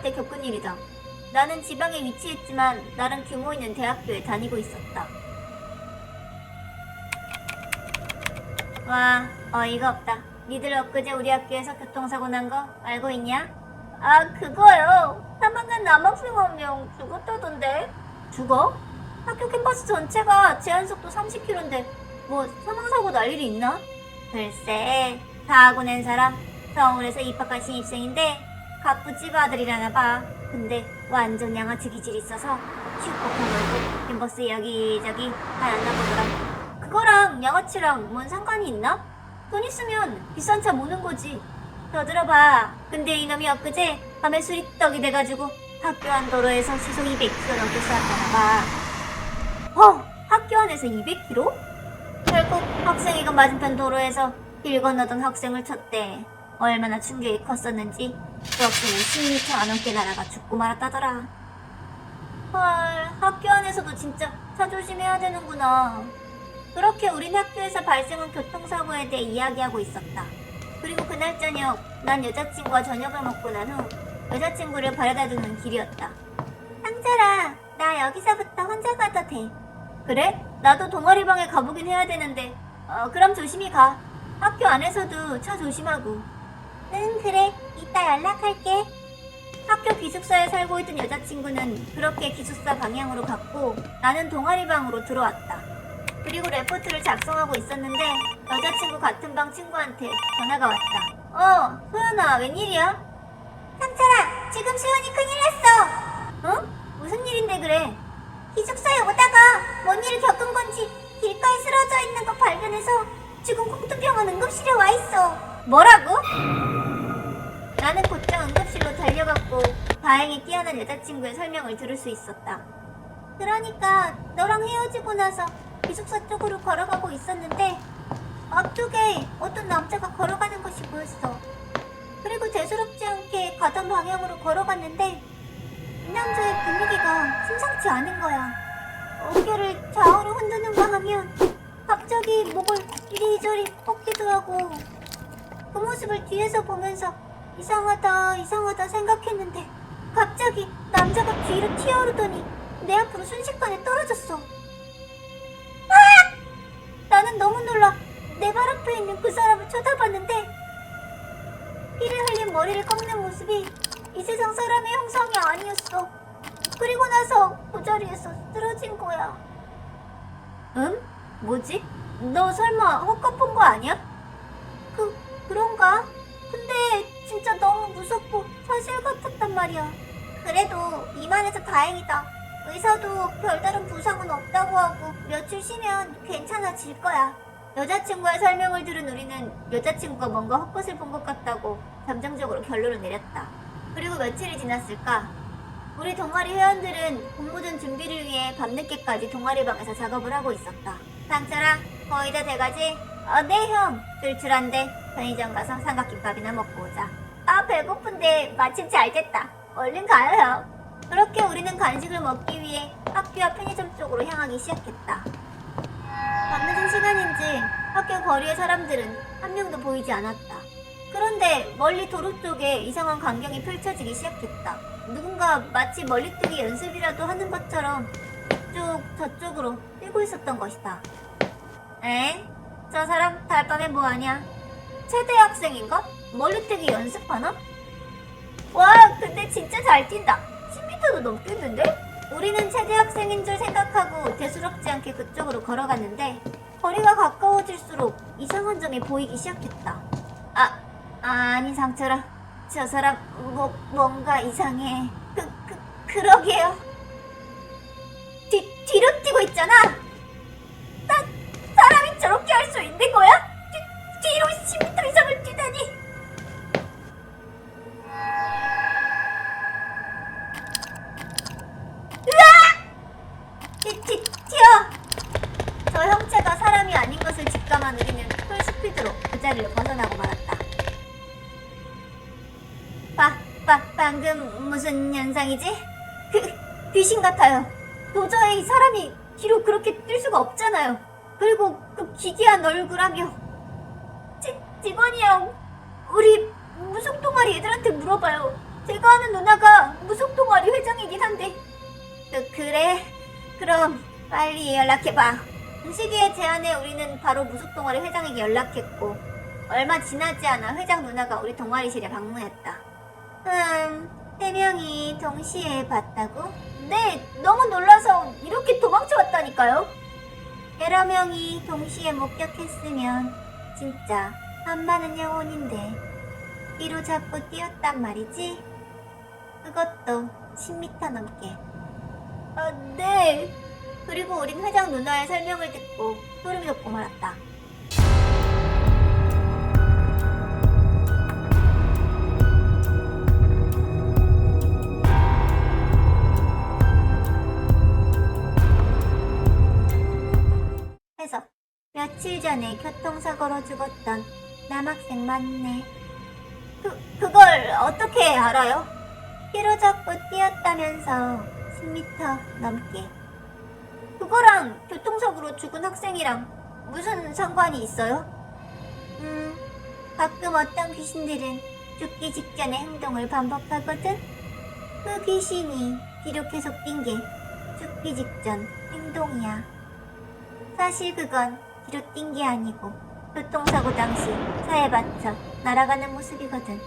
할때 겪은 일이다. 나는 지방에 위치했지만 나름 규모 있는 대학교에 다니고 있었다. 와, 어이가 없다. 니들 엊그제 우리 학교에서 교통사고 난 거 알고 있냐? 아, 그거요. 3학년 남학생 한 명 죽었다던데. 죽어? 학교 캠퍼스 전체가 제한속도 30km인데 뭐 사망사고 날 일이 있나? 글쎄, 사고 낸 사람 서울에서 입학한 신입생인데 갑부집 아들이라나 봐. 근데 완전 양아치 기질 있어서 슈퍼카 걸고 캠퍼스 여기저기 다녔나 보더라. 그거랑 양아치랑 뭔 상관이 있나? 돈 있으면 비싼 차 모는 거지. 더 들어봐. 근데 이놈이 엊그제 밤에 술이 떡이 돼가지고 학교 안 도로에서 시속 200km 넘게 쐈다나 봐. 어? 학교 안에서 200km? 결국 학생이가 맞은편 도로에서 길 건너던 학생을 쳤대. 얼마나 충격이 컸었는지 그 학생은 10m 안 넘게 날아가 죽고 말았다더라. 헐, 학교 안에서도 진짜 차 조심해야 되는구나. 그렇게 우린 학교에서 발생한 교통사고에 대해 이야기하고 있었다. 그리고 그날 저녁, 난 여자친구와 저녁을 먹고 난 후 여자친구를 바래다 주는 길이었다. 상철아, 나 여기서부터 혼자 가도 돼. 그래? 나도 동아리방에 가보긴 해야 되는데, 어, 그럼 조심히 가. 학교 안에서도 차 조심하고. 응, 그래. 이따 연락할게. 학교 기숙사에 살고 있던 여자친구는 그렇게 기숙사 방향으로 갔고, 나는 동아리 방으로 들어왔다. 그리고 레포트를 작성하고 있었는데, 여자친구 같은 방 친구한테 전화가 왔다. 어, 소연아, 웬일이야? 상철아, 지금 수연이 큰일 났어. 어? 무슨 일인데 그래? 기숙사에 오다가 뭔 일을 겪은 건지 길가에 쓰러져 있는 거 발견해서 지금 공투병원 응급실에 와 있어. 뭐라고? 나는 곧장 응급실로 달려갔고 다행히 뛰어난 여자친구의 설명을 들을 수 있었다. 그러니까 너랑 헤어지고 나서 기숙사 쪽으로 걸어가고 있었는데 앞쪽에 어떤 남자가 걸어가는 것이 보였어. 그리고 대수롭지 않게 가던 방향으로 걸어갔는데 이 남자의 분위기가 심상치 않은 거야. 어깨를 좌우로 흔드는가 하면 갑자기 목을 이리저리 뻗기도 하고 그 모습을 뒤에서 보면서 이상하다 이상하다 생각했는데 갑자기 남자가 뒤로 튀어오르더니 내 앞으로 순식간에 떨어졌어. 아! 나는 너무 놀라 내 발 앞에 있는 그 사람을 쳐다봤는데 피를 흘린 머리를 꺾는 모습이 이 세상 사람의 형상이 아니었어. 그리고 나서 그 자리에서 쓰러진 거야. 응? 뭐지? 너 설마 헛것 본 거 아니야? 같았단 말이야. 그래도 이만해서 다행이다. 의사도 별다른 부상은 없다고 하고 며칠 쉬면 괜찮아질 거야. 여자친구의 설명을 들은 우리는 여자친구가 뭔가 헛것을 본 것 같다고 감정적으로 결론을 내렸다. 그리고 며칠이 지났을까? 우리 동아리 회원들은 공모전 준비를 위해 밤늦게까지 동아리 방에서 작업을 하고 있었다. 상철아, 거의 다 돼가지? 어, 네, 형. 출출한데 편의점 가서 삼각김밥이나 먹고 오자. 아, 배고픈데 마침 잘 됐다. 얼른 가요, 형. 그렇게 우리는 간식을 먹기 위해 학교 앞 편의점 쪽으로 향하기 시작했다. 밤늦은 시간인지 학교 거리의 사람들은 한 명도 보이지 않았다. 그런데 멀리 도로 쪽에 이상한 광경이 펼쳐지기 시작했다. 누군가 마치 멀리 뛰기 연습이라도 하는 것처럼 이쪽 저쪽으로 뛰고 있었던 것이다. 에? 저 사람 달밤에 뭐하냐? 최대 학생인가? 멀리 뛰기 연습하나? 와 근데 진짜 잘 뛴다. 10m도 넘겠는데? 우리는 최대 학생인 줄 생각하고 대수롭지 않게 그쪽으로 걸어갔는데 거리가 가까워질수록 이상한 점이 보이기 시작했다. 아, 아니 상철아, 저 사람 뭐 뭔가 이상해. 그, 그 그러게요. 뒤 뒤로 뛰고 있잖아. 풀스피드로 그 자리를 벗어나고 말았다. 바, 바, 방금 무슨 현상이지? 그, 귀신 같아요. 도저히 사람이 뒤로 그렇게 뛸 수가 없잖아요. 그리고 그 기괴한 얼굴하며. 지, 직원이 형, 우리 무속 동아리 애들한테 물어봐요. 제가 아는 누나가 무속 동아리 회장이긴 한데. 그, 그래? 그럼 빨리 연락해봐. 은식이의 제안에 우리는 바로 무속 동아리 회장에게 연락했고 얼마 지나지 않아 회장 누나가 우리 동아리실에 방문했다. 음, 세 명이 동시에 봤다고? 네, 너무 놀라서 이렇게 도망쳐 왔다니까요. 여러 명이 동시에 목격했으면 진짜 한 많은 영혼인데 뒤로 잡고 뛰었단 말이지? 그것도 10m 넘게. 아, 네. 그리고 우린 회장 누나의 설명을 듣고 소름이 돋고 말았다. 해서 며칠 전에 교통사고로 죽었던 남학생 맞네. 그, 그걸 어떻게 알아요? 뒤로 잡고 뛰었다면서 10m 넘게. 그거랑 교통사고로 죽은 학생이랑 무슨 상관이 있어요? 음, 가끔 어떤 귀신들은 죽기 직전에 행동을 반복하거든? 그 귀신이 뒤로 계속 뛴 게 죽기 직전 행동이야. 사실 그건 뒤로 뛴 게 아니고 교통사고 당시 차에 받쳐 날아가는 모습이거든.